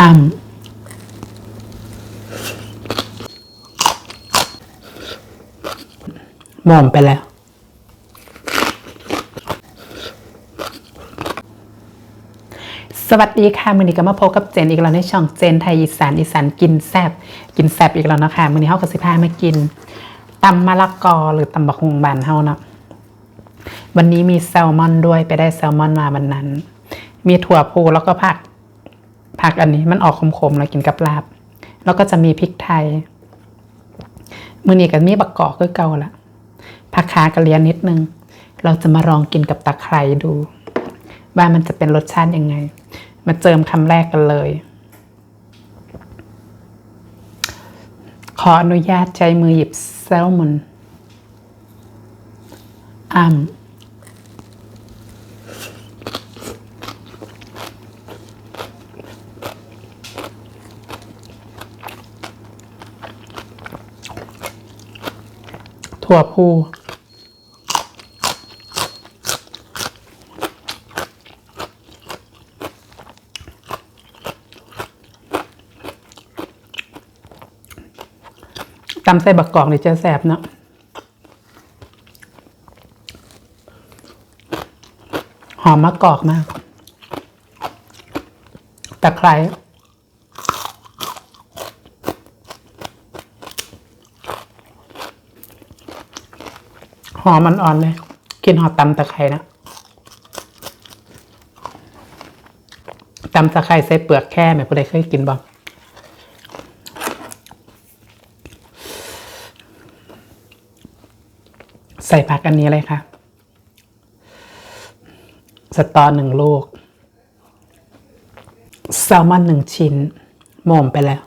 อ้ำหม่อมไปแล้ว สวัสดีค่ะมือนี้ก็มาพบกับเจนอีกแล้วในช่องเจนไทยอีสานอีสานกินแซบกินแซบอีกแล้วนะคะมือนี้เฮากับสิพามากินตำมะละกอหรือตำบักฮุงบานเฮาเนาะวันนี้มีแซลมอนด้วยไปได้แซลมอนมาวันนั้น มีถั่วพูแล้วก็ผัก ผักอันนี้มันออกขมๆแล้วกินกับลาบ แล้วก็จะมีพริกไทย มือนี้ก็มีบักกอกคือเก่าละผักขากระเลียนนิดนึง เราจะมาลองกินกับตะไคร้ดู ว่ามันจะเป็นรสชาติยังไง มาเจิมคำแรกกันเลย ขออนุญาตใช้มือหยิบแซลมอนอ้ำ ถั่วพูตำใส่บักกอกนี่จะแสบเนาะหอมมะกอกมาก ตะไคร้ หอมันอ่อนเลยกินหอมตำตะไคร้นะตำตะไคร้ใส่เปลือกแค่ไหมผู้ใดเคยกินบ้างใส่ผักอันนี้เลยค่ะ สตอหนึ่งลูกแซลมอนหนึ่งชิ้นหม่อมไปแล้ว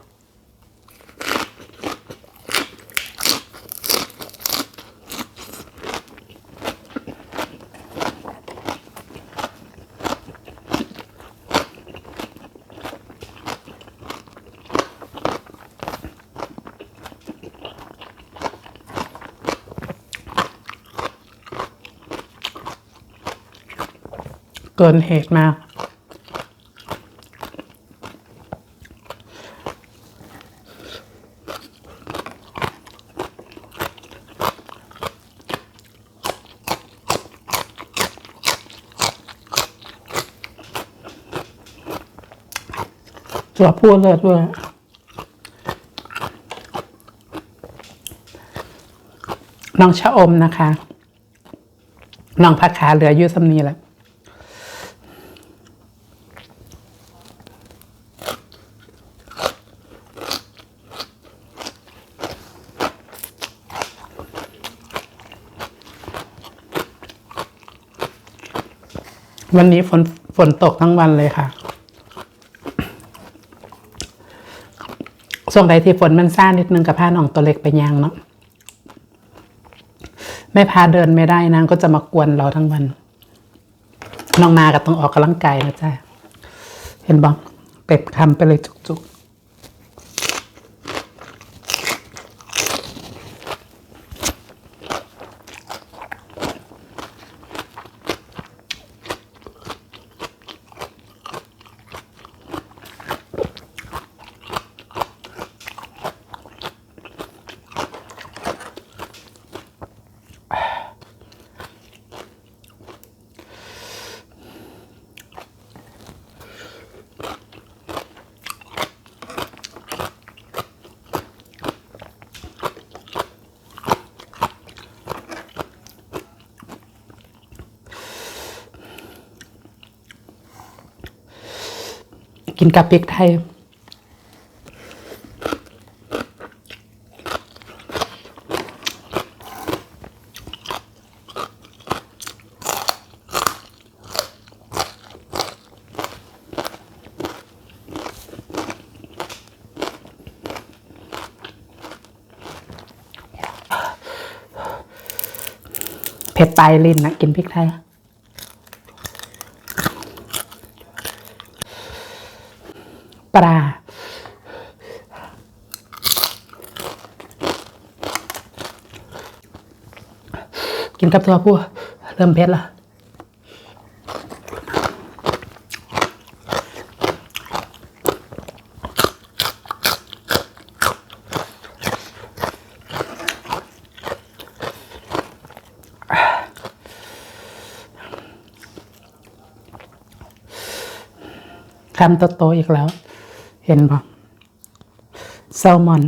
เกินเหตุมาก ตัวพูดเลยด้วยน้องชะอมนะคะ น้องผักขาเหลืออยู่สำนีแหละ วันนี้ฝนฝนตกทั้งวันเลยค่ะช่วงใดที่ฝนมันซ่านิดนึงกับผ้าหนองตัวเล็กไปยางเนาะไม่พาเดินไม่ได้นางก็จะมากวนเราทั้งวัน น้องมาก็ต้องออกกำลังกายนะจ๊ะเห็นบ้องเป็ดคำไปเลยจุกๆ กินกับพริกไทยเผ็ดปลายลิ้นนะกินพริกไทย ลากินกับตัวผู้เริ่มเผ็ดละคำโตๆอีกแล้ว เห็นปะแซลมอน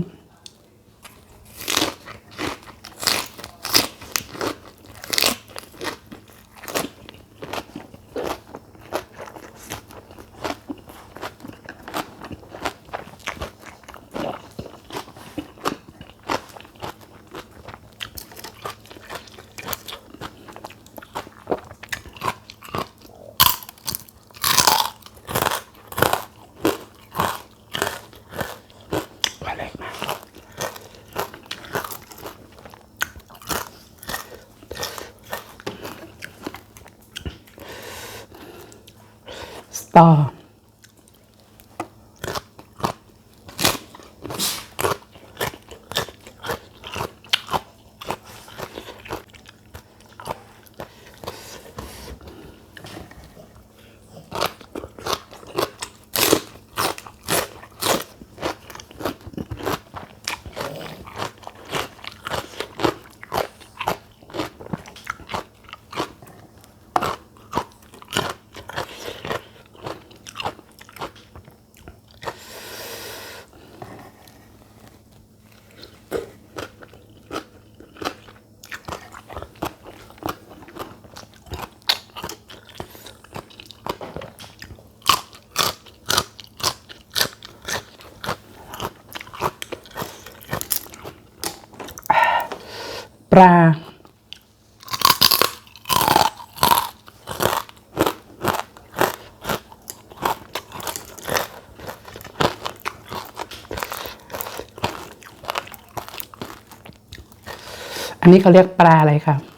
ตอ ลา อันนี้เขาเรียกปลาอะไรคะเ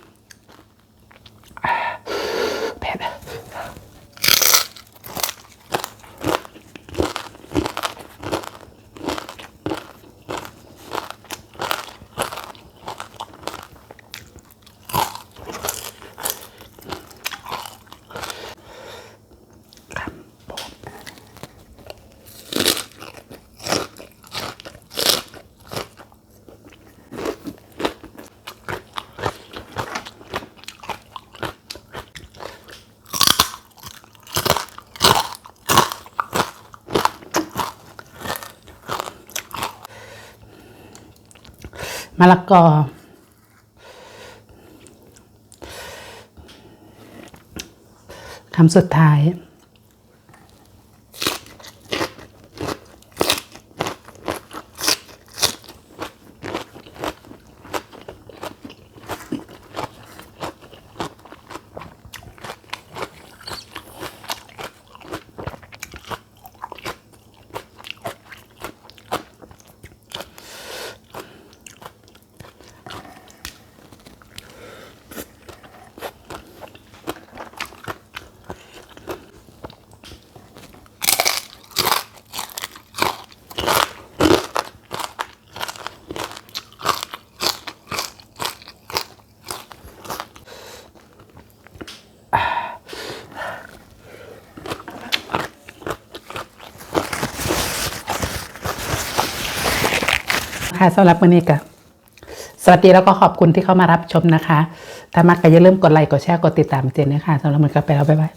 มะละกอ คำสุดท้าย คะสำหรับวันนี้ก็สวัสดีแล้วก็ขอบคุณที่เข้ามารับชมนะคะ ถ้ามักก็อย่าลืมกดไลค์กดแชร์กดติดตามเจนนะคะสำหรับมันก็ไปแล้วบ๊ายบาย